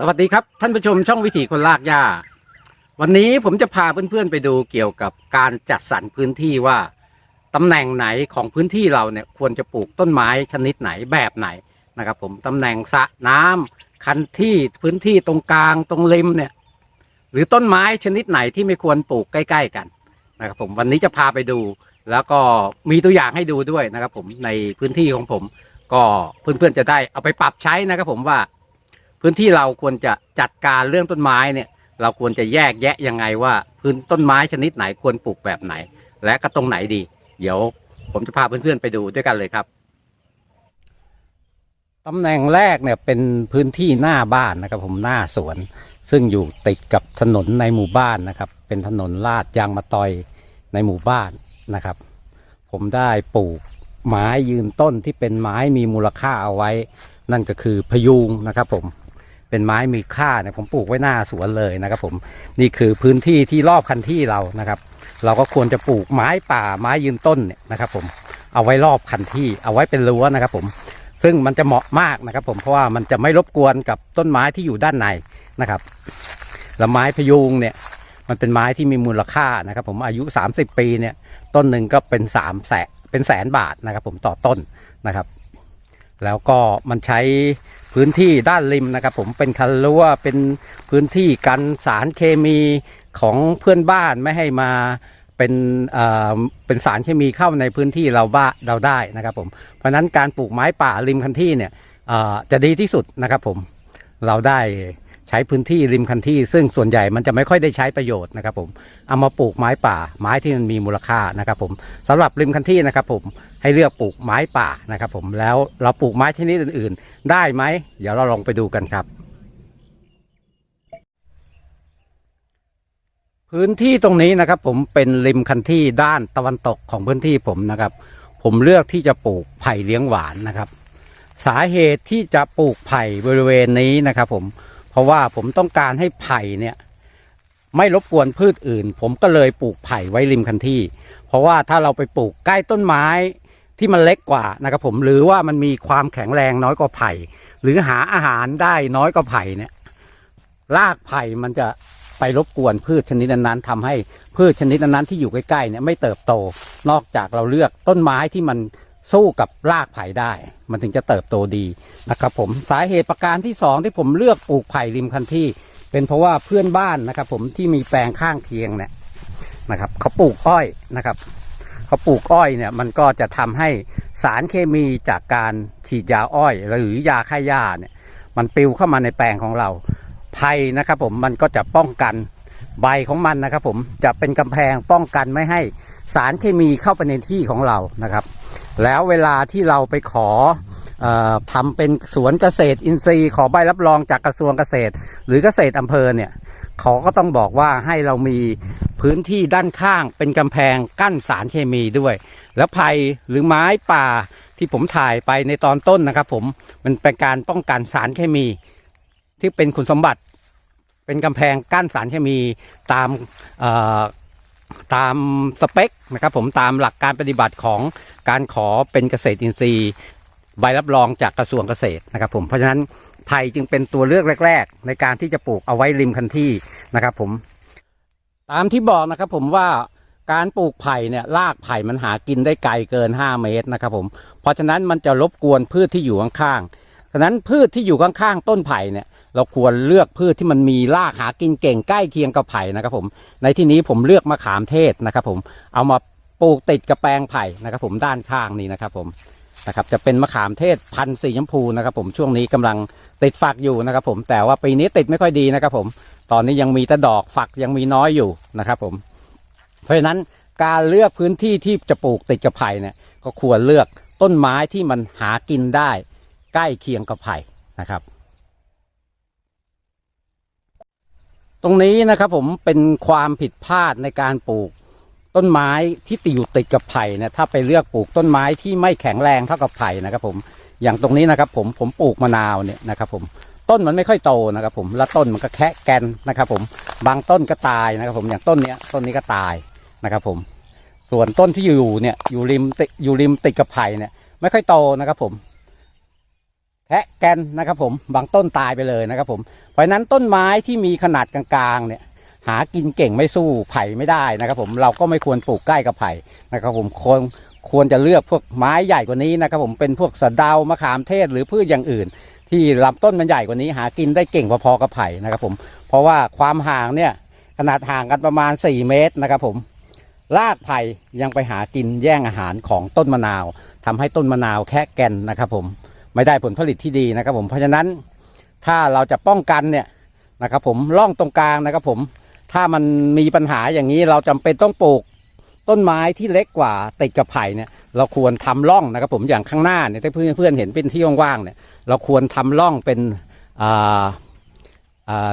สวัสดีครับ ท่านผู้ชมช่องวิถีคนลากหญ้า วันนี้ผมจะพาเพื่อนๆไปดูเกี่ยวกับการจัดสรรพื้นที่ว่าตำแหน่งไหนของพื้นที่เราเนี่ยควรจะปลูกต้นไม้ชนิดไหนแบบไหนนะครับ ผมตำแหน่งสระน้ำคันที่พื้นที่ตรงกลางตรงริมเนี่ยหรือต้นไม้ชนิดไหนที่ไม่ควรปลูกใกล้ ๆ กันนะครับผมวันนี้จะพาไปดู แล้วก็มีตัวอย่างให้ดูด้วยนะครับ ผมในพื้นที่ของผม ก็เพื่อนๆจะได้เอาไปปรับใช้นะครับ ผมว่า พื้นที่เราควรจะจัดการเรื่องต้นไม้เนี่ยเราควรจะแยกแยะยังไงว่าพื้นต้นไม้ชนิดไหนควรปลูกแบบไหน และก็ตรงไหนดี เดี๋ยวผมจะพาเพื่อนๆไปดูด้วยกันเลยครับตำแหน่งแรกเนี่ยเป็นพื้นที่หน้าบ้านนะครับ ผมหน้าสวน ซึ่งอยู่ติดกับถนนในหมู่บ้านนะครับ เป็นถนนลาดยางมะตอยในหมู่บ้านนะครับ ผมได้ปลูกไม้ยืนต้นที่เป็นไม้มีมูลค่าเอาไว้ นั่นก็คือพยุงนะครับผม เป็นไม้มีค่าเนี่ยผมปลูกไว้หน้าสวนเลยนะครับ ผมนี่คือพื้นที่ที่รอบคันที่เรานะครับ เราก็ควรจะปลูกไม้ป่าไม้ยืนต้นเนี่ยนะครับ ผมเอาไว้รอบคันที่เอาไว้เป็นรั้วนะครับ ผมซึ่งมันจะเหมาะมากนะครับ ผมเพราะว่ามันจะไม่รบกวนกับต้นไม้ที่อยู่ด้านในนะครับแล้วไม้พยุงเนี่ยมันเป็นไม้ที่มีมูลค่านะครับ ผมอายุ 30 ปีเนี่ยต้นหนึ่งก็เป็นสามแสนเป็นแสนบาทนะครับ ผมต่อต้นนะครับ แล้วก็มันใช้ พื้นที่ด้านริมนะครับ ผมเป็นคันรั้วเป็นพื้นที่กันสารเคมีของเพื่อนบ้านไม่ให้มาเป็นเอ่อเป็นสารเคมีเข้าในพื้นที่เราบ้าเราได้นะครับผมเพราะฉะนั้นการปลูกไม้ป่าริมคันที่เนี่ยเอ่อจะดีที่สุดนะครับผมเราได้ใช้พื้นที่ริมคันที่ ซึ่งส่วนใหญ่มันจะไม่ค่อยได้ใช้ประโยชน์นะครับผมเอามาปลูกไม้ป่าไม้ที่มันมีมูลค่านะครับผมสำหรับริมคันที่นะครับผม ให้เลือกปลูกไม้ป่านะครับผมแล้วเราปลูกไม้ชนิดอื่น ๆ ได้ไหม เดี๋ยวเราลองไปดูกันครับ พื้นที่ตรงนี้นะครับ ผมเป็นริมคันที่ด้านตะวันตกของพื้นที่ผมนะครับ ผมเลือกที่จะปลูกไผ่เลี้ยงหวานนะครับ สาเหตุที่จะปลูกไผ่บริเวณนี้นะครับ ผมเพราะว่าผมต้องการให้ไผ่เนี่ยไม่รบกวนพืชอื่น ผมก็เลยปลูกไผ่ไว้ริมคันที่ เพราะว่าถ้าเราไปปลูกใกล้ต้นไม้ ที่มันเล็กกว่านะครับผมหรือว่ามันมีความแข็งแรงน้อยกว่าไผ่ หรือหาอาหารได้น้อยกว่าไผ่เนี่ยรากไผ่มันจะไปรบกวนพืชชนิดนั้นๆทำให้พืชชนิดนั้นๆที่อยู่ใกล้ๆเนี่ยไม่เติบโต นอกจากเราเลือกต้นไม้ที่มันสู้กับรากไผ่ได้ มันถึงจะเติบโตดีนะครับผมสาเหตุประการที่สองที่ผมเลือกปลูกไผ่ริมคันที่ เป็นเพราะว่าเพื่อนบ้านนะครับผมที่มีแปลงข้างเคียงเนี่ยนะครับเขาปลูกอ้อยนะครับ เขาปลูกอ้อยเนี่ยมันก็จะทำให้สารเคมีจากการฉีดยาอ้อย หรือยาฆ่าหญ้าเนี่ยมันปลิวเข้ามาในแปลงของเราไผ่นะครับผมมันก็จะป้องกันใบของมันนะครับผมจะเป็นกำแพงป้องกันไม่ให้สารเคมีเข้าไปในที่ของเรานะครับ แล้วเวลาที่เราไปขอออทำเป็นสวนเกษตรอินทรีย์ ขอใบรับรองจากกระทรวงเกษตร หรือเกษตรอำเภอเนี่ย เขาก็ต้องบอกว่าให้เรามีพื้นที่ด้านข้างเป็นกำแพงกั้นสารเคมีด้วย แล้วไผ่หรือไม้ป่าที่ผมถ่ายไปในตอนต้นนะครับ ผมมันเป็นการป้องกันสารเคมี ที่เป็นคุณสมบัติ เป็นกำแพงกั้นสารเคมีตามตามสเปคนะครับผมตามหลักการปฏิบัติของการขอเป็นเกษตรอินทรีย์ ใบรับรองจากกระทรวงเกษตรนะครับผมเพราะฉะนั้น ไผ่จึงเป็นตัวเลือกแรก ๆ ในการที่จะปลูกเอาไว้ริมคันที่นะครับ ผม ตามที่บอกนะครับ ผมว่าการปลูกไผ่เนี่ยรากไผ่มันหากินได้ไกลเกิน 5 เมตรนะครับ ผม เพราะฉะนั้นมันจะรบกวนพืชที่อยู่ข้างๆฉะนั้นพืชที่อยู่ข้างๆต้นไผ่เนี่ย เราควรเลือกพืชที่มันมีรากหากินเก่งใกล้เคียงกับไผ่นะครับ ผม ในที่นี้ผมเลือกมะขามเทศนะครับ ผมเอามาปลูกติดกับแปลงไผ่นะครับ ผมด้านข้างนี้นะครับ ผม นะครับจะเป็นมะขามเทศพันธุ์สีชมพูนะครับผมช่วงนี้กำลังติดฝักอยู่นะครับผมแต่ว่าปีนี้ติดไม่ค่อยดีนะครับผมตอนนี้ยังมีแต่ดอกฝักยังมีน้อยอยู่นะครับผมเพราะฉะนั้นการเลือกพื้นที่ที่จะปลูกติดกับไผ่เนี่ยก็ควรเลือกต้นไม้ที่มันหากินได้ ใกล้เคียงกับไผ่นะครับ ตรงนี้นะครับผมเป็นความผิดพลาดในการปลูก ต้นไม้ที่ติดอยู่ติดกับไผ่เนี่ยถ้าไปเลือกปลูกต้นไม้ที่ไม่แข็งแรงเท่ากับไผ่นะครับผมอย่างตรงนี้นะครับผมผมปลูกมะนาวเนี่ยนะครับผมต้นมันไม่ค่อยโตนะครับผมแล้วต้นมันก็แคะแกนนะครับผมบางต้นก็ตายนะครับผมอย่างต้นเนี้ยต้นนี้ก็ตายนะครับผมส่วนต้นที่อยู่เนี่ยอยู่ริมติดอยู่ริมติดกับไผ่เนี่ยไม่ค่อยโตนะครับผมแคะแกนนะครับผมบางต้นตายไปเลยนะครับผมเพราะฉะนั้นต้นไม้ที่มีขนาดกลางๆเนี่ย หากินเก่งไม่สู้ไผ่ไม่ได้นะครับ ผมเราก็ไม่ควรปลูกใกล้กับไผ่นะครับ ผมควรควรจะเลือกพวกไม้ใหญ่กว่านี้นะครับ ผมเป็นพวกสะเดามะขามเทศหรือพืชอย่างอื่น ที่ลำต้นมันใหญ่กว่านี้หากินได้เก่งพอๆกับไผ่นะครับ ผมเพราะว่าความห่างเนี่ยขนาดห่างกันประมาณ 4 เมตรนะครับ ผมรากไผ่ยังไปหากินแย่งอาหารของต้นมะนาวทำให้ต้นมะนาวแค่แก่นนะครับ ผมไม่ได้ผลผลิตที่ดีนะครับ ผมเพราะฉะนั้นถ้าเราจะป้องกันเนี่ยนะครับ ผมร่องตรงกลางนะครับ ผม ถ้ามันมีปัญหาอย่างนี้เราจำเป็นต้องปลูกต้นไม้ที่เล็กกว่าติดกับไผ่เนี่ยเราควรทำร่องนะครับผมอย่างข้างหน้าเนี่ยถ้าเพื่อนเพื่อนๆเห็นเป็นที่ว่างๆเนี่ยเราควรทำร่องเป็นอ่าอ่า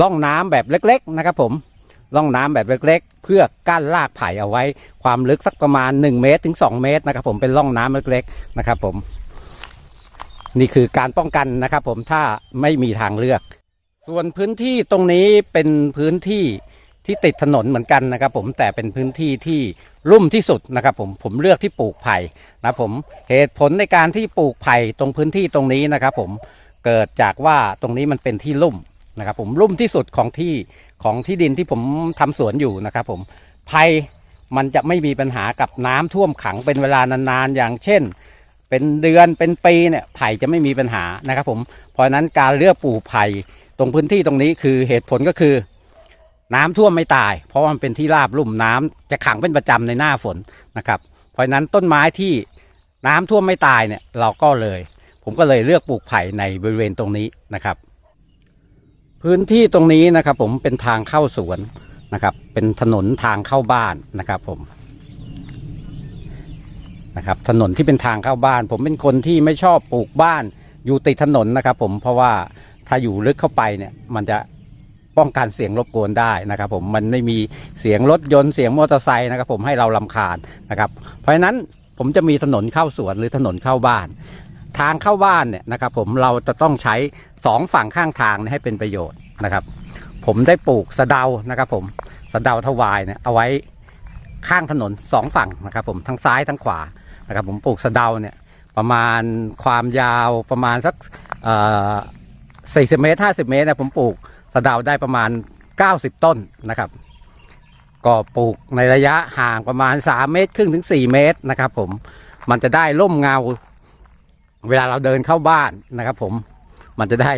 ร่องน้ำแบบเล็ก ๆ นะครับผมร่องน้ำแบบเล็ก ๆ เพื่อกั้นรากไผ่เอาไว้ ความลึกสักประมาณ 1 เมตรถึง 2 เมตรนะครับผมเป็นร่องน้ำเล็กๆนะครับผมนี่คือการป้องกันนะครับผมถ้าไม่มีทางเลือก ส่วนพื้นที่ตรงนี้เป็นพื้นที่ที่ติดถนนเหมือนกันนะครับ ผมแต่เป็นพื้นที่ที่ลุ่มที่สุดนะครับ ผมผมเลือกที่ปลูกไผ่นะผมเหตุผลในการที่ปลูกไผ่ตรงพื้นที่ตรงนี้นะครับ ผมเกิดจากว่าตรงนี้มันเป็นที่ลุ่มนะครับ ผมลุ่มที่สุดของที่ของที่ดินที่ผมทำสวนอยู่นะครับ ผมไผ่มันจะไม่มีปัญหากับน้ำท่วมขังเป็นเวลานานๆอย่างเช่น เป็นเดือนเป็นปีเนี่ยไผ่จะไม่มีปัญหานะครับ ผมเพราะฉะนั้นการเลือกปลูกไผ่ ตรงพื้นที่ตรงนี้คือเหตุผลก็คือ น้ำท่วมไม่ตาย เพราะว่ามันเป็นที่ราบลุ่มน้ำจะขังเป็นประจำในหน้าฝนนะครับ เพราะฉะนั้นต้นไม้ที่น้ำท่วมไม่ตายเนี่ยเราก็เลย ผมก็เลยเลือกปลูกไผ่ในบริเวณตรงนี้นะครับ พื้นที่ตรงนี้นะครับ ผมเป็นทางเข้าสวนนะครับ เป็นถนนทางเข้าบ้านนะครับผมนะครับถนนที่เป็นทางเข้าบ้าน ผมเป็นคนที่ไม่ชอบปลูกบ้านอยู่ติดถนนนะครับ ผมเพราะว่า ถ้าอยู่ลึกเข้าไปเนี่ย มันจะป้องกันเสียงรบกวนได้นะครับ ผมมันไม่มีเสียงรถยนต์เสียงมอเตอร์ไซค์นะครับ ผมให้เราลำคาญนะครับ เพราะฉะนั้นผมจะมีถนนเข้าสวนหรือถนนเข้าบ้าน ทางเข้าบ้านเนี่ยนะครับ ผมเราจะต้องใช้สองฝั่งข้างทางให้เป็นประโยชน์นะครับ ผมได้ปลูกสะเดานะครับ ผมสะเดาถวายเนี่ยเอาไว้ข้างถนนสองฝั่งนะครับ ผมทั้งซ้ายทั้งขวานะครับ ผมปลูกสะเดาเนี่ยประมาณความยาวประมาณสักเอ่อ 40 เมตร 50 เมตรนะผมปลูกสะเดาได้ประมาณ 90 ต้นนะครับ ก็ปลูกในระยะห่างประมาณ 3 เมตรครึ่งถึง 4 เมตรนะครับผมมันจะได้ร่มเงา เวลาเราเดินเข้าบ้านนะครับ ผมมันจะได้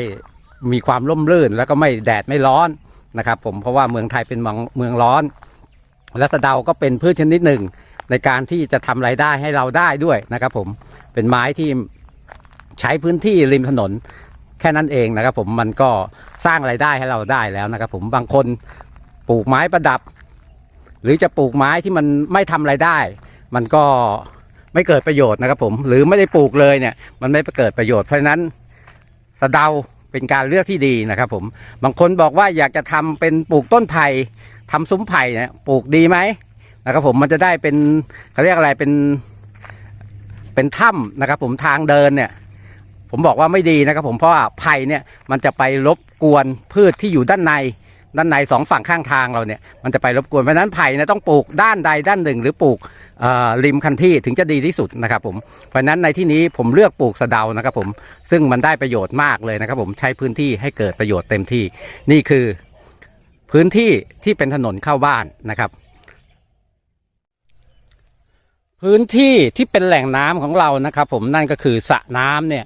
มีความร่มรื่นแล้วก็ไม่แดดไม่ร้อนนะครับ ผมเพราะว่าเมืองไทยเป็นเมืองเมืองร้อน และสะเดาก็เป็นพืชชนิดหนึ่ง ในการที่จะทำรายได้ให้เราได้ด้วยนะครับ ผมเป็นไม้ที่ใช้พื้นที่ริมถนน แค่นั้นเองนะครับผมมันก็สร้างไรายได้ให้เราได้แล้วนะครับผมบางคนปลูกไม้ประดับ หรือจะปลูกไม้ที่มันไม่ทำไรายได้ มันก็ไม่เกิดประโยชน์นะครับผมหรือไม่ได้ปลูกเลยเนี่ยมันไม่เกิดประโยชน์เพราะฉะนั้นสะเดาเป็นการเลือกที่ดีนะครับผมบางคนบอกว่าอยากจะทำเป็นปลูกต้นไผ่ทำซุ้มไผ่เนี่ยปลูกดีไหมนะครับผมมันจะได้เป็นเขาเรียกอะไรเป็นเป็นถ้ำนะครับผมทางเดินเนี่ย ผมบอกว่าไม่ดีนะครับผมเพราะว่าไผ่เนี่ยมันจะไปรบกวนพืชที่อยู่ด้านในด้านในสองฝั่งข้างทางเราเนี่ยมันจะไปรบกวนเพราะนั้นไผ่เนี่ยต้องปลูกด้านใดด้านหนึ่ง หรือปลูกเอ่อริมคันที่ถึงจะดีที่สุดนะครับผมเพราะนั้นในที่นี้ผมเลือกปลูกสะเดานะครับผมซึ่งมันได้ประโยชน์มากเลยนะครับผมใช้พื้นที่ให้เกิดประโยชน์เต็มที่ นี่คือพื้นที่ที่เป็นถนนเข้าบ้านนะครับ พื้นที่ที่เป็นแหล่งน้ำของเรานะครับ ผมนั่นก็คือสระน้ำเนี่ย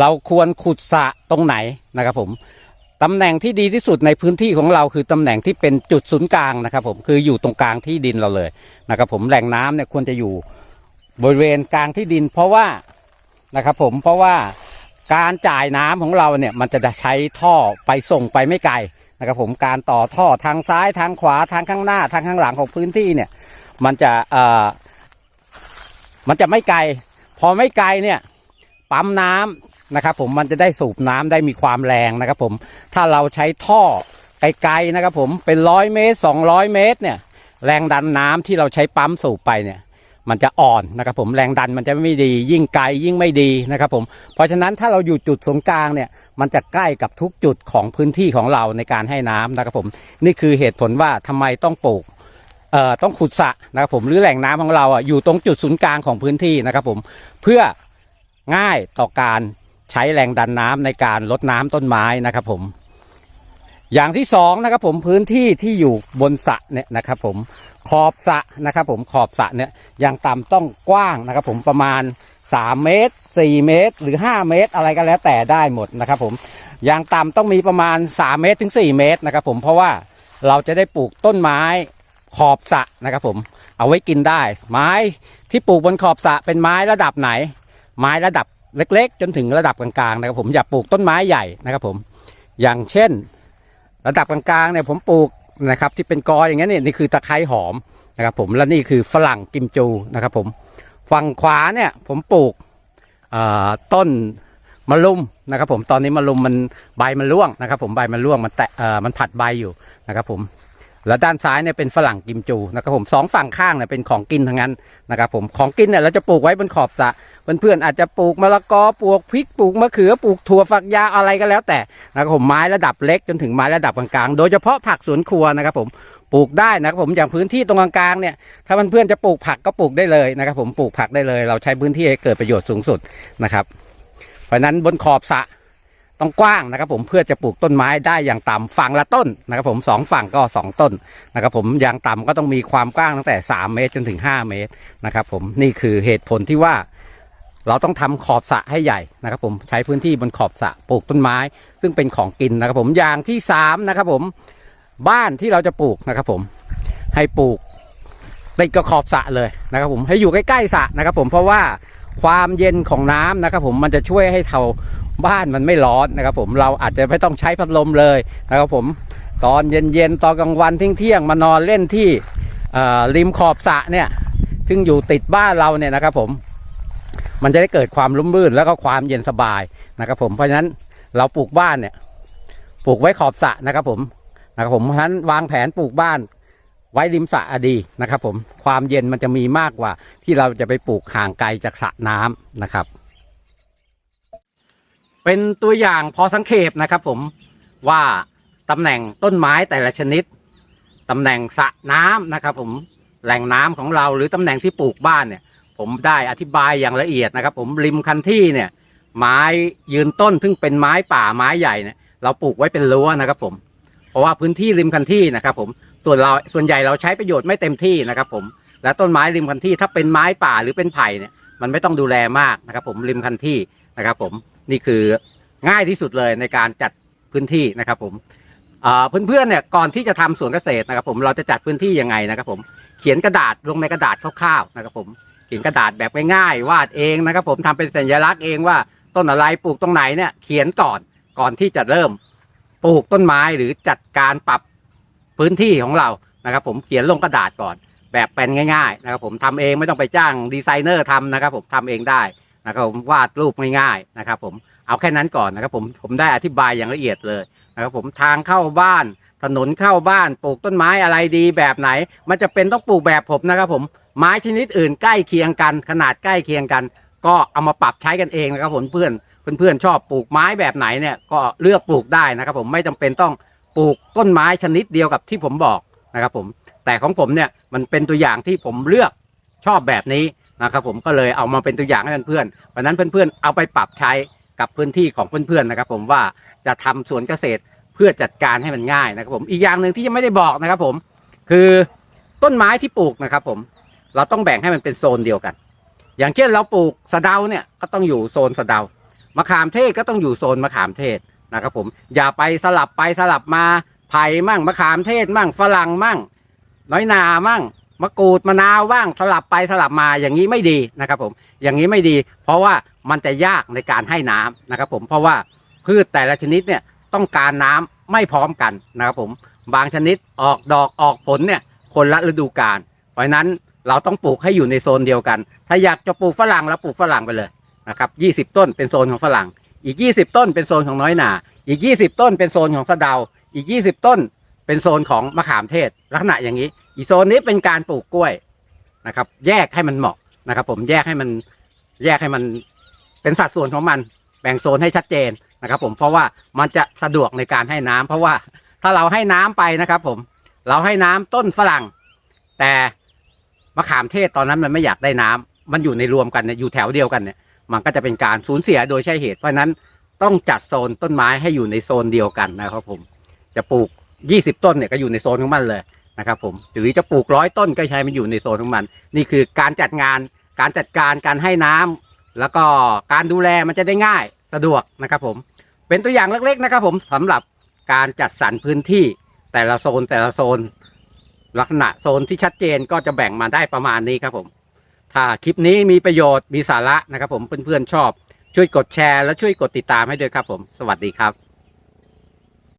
เราควรขุดสะตรงไหนนะครับผมตำแหน่งที่ดีที่สุดในพื้นที่ของเราคือตำแหน่งที่เป็นจุดศูนย์กลางนะครับผมคืออยู่ตรงกลางที่ดินเราเลยนะครับผมแหล่งน้ำเนี่ยควรจะอยู่บริเวณกลางที่ดิน เพราะว่านะครับผมเพราะว่าการจ่ายน้ำของเราเนี่ยมันจะใช้ท่อไปส่งไปไม่ไกลนะครับผมการต่อท่อทางซ้ายทางขวาทางข้างหน้าทางข้างหลังของพื้นที่เนี่ยมันจะเอ่อมันจะไม่ไกล พอไม่ไกลเนี่ยปั๊มน้ำ นะครับผมมันจะได้สูบน้ำได้มีความแรงนะครับผมถ้าเราใช้ท่อไกลๆนะครับผมเป็นร้อยเมตรสองร้อยเมตรเนี่ยแรงดันน้ำที่เราใช้ปั๊มสูบไปเนี่ยมันจะอ่อนนะครับผมแรงดันมันจะไม่ดี ยิ่งไกลยิ่งไม่ดีนะครับผมเพราะฉะนั้นถ้าเราอยู่จุดศูนย์กลางเนี่ยมันจะใกล้กับทุกจุดของพื้นที่ของเราในการให้น้ำนะครับผมนี่คือเหตุผลว่าทำไมต้องปลูกเอ่อต้องขุดสระนะครับผมหรือแหล่งน้ำของเราอะอยู่ตรงจุดศูนย์กลางของพื้นที่นะครับผมเพื่อง่ายต่อการ ใช้แรงดันน้ำในการลดน้ำต้นไม้นะครับผม อย่างที่สองนะครับผมพื้นที่ที่อยู่บนสระเนี่ยนะครับผมขอบสระนะครับผมขอบสระเนี่ยอย่างต่ำต้องกว้างนะครับผมประมาณ 3 เมตร 4 เมตร หรือ 5 เมตร อะไรก็แล้วแต่ได้หมดนะครับผมอย่างต่ำต้องมีประมาณ 3 เมตรถึง 4 เมตรนะครับผมเพราะว่าเราจะได้ปลูกต้นไม้ขอบสระนะครับผมเอาไว้กินได้ ไม้ที่ปลูกบนขอบสระเป็นไม้ระดับไหน ไม้ระดับ เล็ก ๆ จนถึงระดับกลางๆนะครับผมอย่าปลูกต้นไม้ใหญ่นะครับผมอย่างเช่น ระดับกลางๆเนี่ยผมปลูกนะครับที่เป็นกออย่างเงี้ยนี่นี่คือตะไคร้หอมนะครับผมและนี่คือฝรั่งกิมจูนะครับผมฝั่งขวาเนี่ยผมปลูกต้นมะลุมนะครับผมตอนนี้มะลุมมันใบมันร่วงนะครับผมใบมันร่วงมันแตะเอ่อมันผัดใบอยู่นะครับผม แล้วด้านซ้ายเนี่ยเป็นฝรั่งกิมจูนะครับผมสองฝั่งข้างเนี่ยเป็นของกินทั้งนั้นนะครับผมของกินเนี่ยเราจะปลูกไว้บนขอบสระเพื่อนๆอาจจะปลูกมะละกอปลูกพริกปลูกมะเขือปลูกถั่วฝักยาวอะไรก็แล้วแต่นะครับผมไม้ระดับเล็กจนถึงไม้ระดับกลางๆ โดยเฉพาะผักสวนครัวนะครับผมปลูกได้นะครับผมอย่างพื้นที่ตรงกลางๆเนี่ยถ้าเพื่อนๆจะปลูกผักก็ปลูกได้เลยนะครับผมปลูกผักได้เลย เราใช้พื้นที่ให้เกิดประโยชน์สูงสุดนะครับเพราะฉะนั้นบนขอบสระ ต้องกว้างนะครับผมเพื่อจะปลูกต้นไม้ได้อย่างต่ำฝั่งละต้นนะครับผมสองฝั่งก็สองต้นนะครับผมอย่างต่ำก็ต้องมีความกว้างตั้งแต่ 3 เมตรจนถึง 5 เมตรนะครับผมนี่คือเหตุผลที่ว่า เราต้องทำขอบสระให้ใหญ่นะครับผมใช้พื้นที่บนขอบสระปลูกต้นไม้ ซึ่งเป็นของกินนะครับผมอย่างที่สามนะครับผมบ้านที่เราจะปลูกนะครับผมให้ปลูกติดกับขอบสระเลยนะครับผมให้อยู่ใกล้ๆสระนะครับผมเพราะว่าความเย็นของน้ำนะครับผมมันจะช่วยให้เทา บ้านมันไม่ร้อนนะครับผมเราอาจจะไม่ต้องใช้พัดลมเลยนะครับผมตอนเย็นๆ ตอนกลางวันเที่ยงๆมานอนเล่นที่ริมขอบสระเนี่ยซึ่งอยู่ติดบ้านเราเนี่ยนะครับผมมันจะได้เกิดความร่มรื่นแล้วก็ความเย็นสบายนะครับผมเพราะฉะนั้นเราปลูกบ้านเนี่ยปลูกไว้ขอบสระนะครับผมนะครับผมเพราะฉะนั้นวางแผนปลูกบ้านไว้ริมสระอะดีนะครับผมความเย็นมันจะมีมากกว่าที่เราจะไปปลูกห่างไกลจากสระน้ำนะครับ เป็นตัวอย่างพอสังเขปนะครับผมว่าตำแหน่งต้นไม้แต่ละชนิดตำแหน่งสระน้ำนะครับผมแหล่งน้ำของเราหรือตำแหน่งที่ปลูกบ้านเนี่ย ผมได้อธิบายอย่างละเอียดนะครับ ผมริมคันที่เนี่ยไม้ยืนต้นซึ่งเป็นไม้ป่าไม้ใหญ่เนี่ยเราปลูกไว้เป็นรั้วนะครับผมเพราะว่าพื้นที่ริมคันที่นะครับผมส่วนเราส่วนใหญ่เราใช้ประโยชน์ไม่เต็มที่นะครับผมและต้นไม้ริมคันที่ถ้าเป็นไม้ป่าหรือเป็นไผ่เนี่ยมันไม่ต้องดูแลมากนะครับผมริมคันที่นะครับผม นี่คือง่ายที่สุดเลยในการจัดพื้นที่นะครับผมเพื่อนๆเนี่ยก่อนที่จะทำสวนเกษตรนะครับ ผมเราจะจัดพื้นที่ยังไงนะครับ ผมเขียนกระดาษลงในกระดาษคร่าวๆนะครับ ผมเขียนกระดาษแบบง่ายๆวาดเองนะครับ ผมทำเป็นสัญลักษณ์เองว่าต้นอะไรปลูกตรงไหนเนี่ยเขียนก่อนก่อนที่จะเริ่มปลูกต้นไม้หรือจัดการปรับพื้นที่ของเรานะครับ ผมเขียนลงกระดาษก่อน แบบเป็นง่าย ๆ นะครับ ผมทำเองไม่ต้องไปจ้างดีไซเนอร์ทำนะครับ ผมทำเองได้ นะครับผมวาดรูปง่ายๆนะครับผมเอาแค่นั้นก่อนนะครับผมผมได้อธิบายอย่างละเอียดเลยนะครับผมทางเข้าบ้านถนนเข้าบ้านปลูกต้นไม้อะไรดีแบบไหน มันจะเป็นต้องปลูกแบบผมนะครับผมไม้ชนิดอื่นใกล้เคียงกัน ขนาดใกล้เคียงกัน ก็เอามาปรับใช้กันเองนะครับผมเพื่อนเพื่อนๆชอบปลูกไม้แบบไหนเนี่ยก็เลือกปลูกได้นะครับผมไม่จำเป็นต้องปลูกต้นไม้ชนิดเดียวกับที่ผมบอกนะครับผมแต่ของผมเนี่ยมันเป็นตัวอย่างที่ผมเลือกชอบแบบนี้ นะครับผมก็เลยเอามาเป็นตัวอย่างให้เพื่อนๆเพราะฉะนั้นเพื่อนๆเอาไปปรับใช้กับพื้นที่ของเพื่อนๆนะครับ ผมว่าจะทำสวนเกษตรเพื่อจัดการให้มันง่ายนะครับผมอีกอย่างหนึ่งที่ยังไม่ได้บอกนะครับผมคือต้นไม้ที่ปลูกนะครับผมเราต้องแบ่งให้มันเป็นโซนเดียวกัน อย่างเช่นเราปลูกสะเดาเนี่ยก็ต้องอยู่โซนสะเดามะขามเทศก็ต้องอยู่โซนมะขามเทศนะครับผมอย่าไปสลับไปสลับมาไผ่มั่งมะขามเทศมั่งฝรั่งมั่ง น้อยนามั่ง มะกรูดมะนาวบ้างสลับไปสลับมาอย่างนี้ไม่ดีนะครับผมอย่างนี้ไม่ดี เพราะว่ามันจะยากในการให้น้ำนะครับผมเพราะว่าพืชแต่ละชนิดเนี่ยต้องการน้ำไม่พร้อมกันนะครับผมบางชนิดออกดอกออกผลเนี่ยคนละฤดูกาลเพราะนั้นเราต้องปลูกให้อยู่ในโซนเดียวกัน ถ้าอยากจะปลูกฝรั่งเราปลูกฝรั่งไปเลยนะครับยี่สิบต้นเป็นโซนของฝรั่ง อีกยี่สิบต้นเป็นโซนของน้อยหนาอีกยี่สิบต้นเป็นโซนของสะเดาอีกยี่สิบต้น เป็นโซนของมะขามเทศ ลักษณะอย่างนี้ อีโซนนี้เป็นการปลูกกล้วยนะครับ แยกให้มันเหมาะนะครับ ผมแยกให้มันแยกให้มันเป็นสัดส่วนของมันแบ่งโซนให้ชัดเจนนะครับ ผมเพราะว่ามันจะสะดวกในการให้น้ำเพราะว่าถ้าเราให้น้ำไปนะครับ ผมเราให้น้ำต้นฝรั่ง แต่มะขามเทศตอนนั้นมันไม่อยากได้น้ำมันอยู่ในรวมกันเนี่ยอยู่แถวเดียวกันเนี่ยมันก็จะเป็นการสูญเสียโดยใช่เหตุเพราะนั้นต้องจัดโซนต้นไม้ให้อยู่ในโซนเดียวกันนะครับ ผม จะปลูก 20ต้นเนี่ยก็อยู่ในโซนของมันเลยนะครับผมหรือจะปลูกร้อยต้นก็ใช้มันอยู่ในโซนของมัน นี่คือการจัดงานการจัดการการให้น้ำแล้วก็การดูแลมันจะได้ง่ายสะดวกนะครับผมเป็นตัวอย่างเล็กๆนะครับผมสำหรับการจัดสรรพื้นที่แต่ละโซนแต่ละโซน ลักษณะโซนที่ชัดเจนก็จะแบ่งมาได้ประมาณนี้ครับผม ถ้าคลิปนี้มีประโยชน์มีสาระนะครับผมเพื่อนๆชอบช่วยกดแชร์และช่วยกดติดตามให้ด้วยครับผม สวัสดีครับ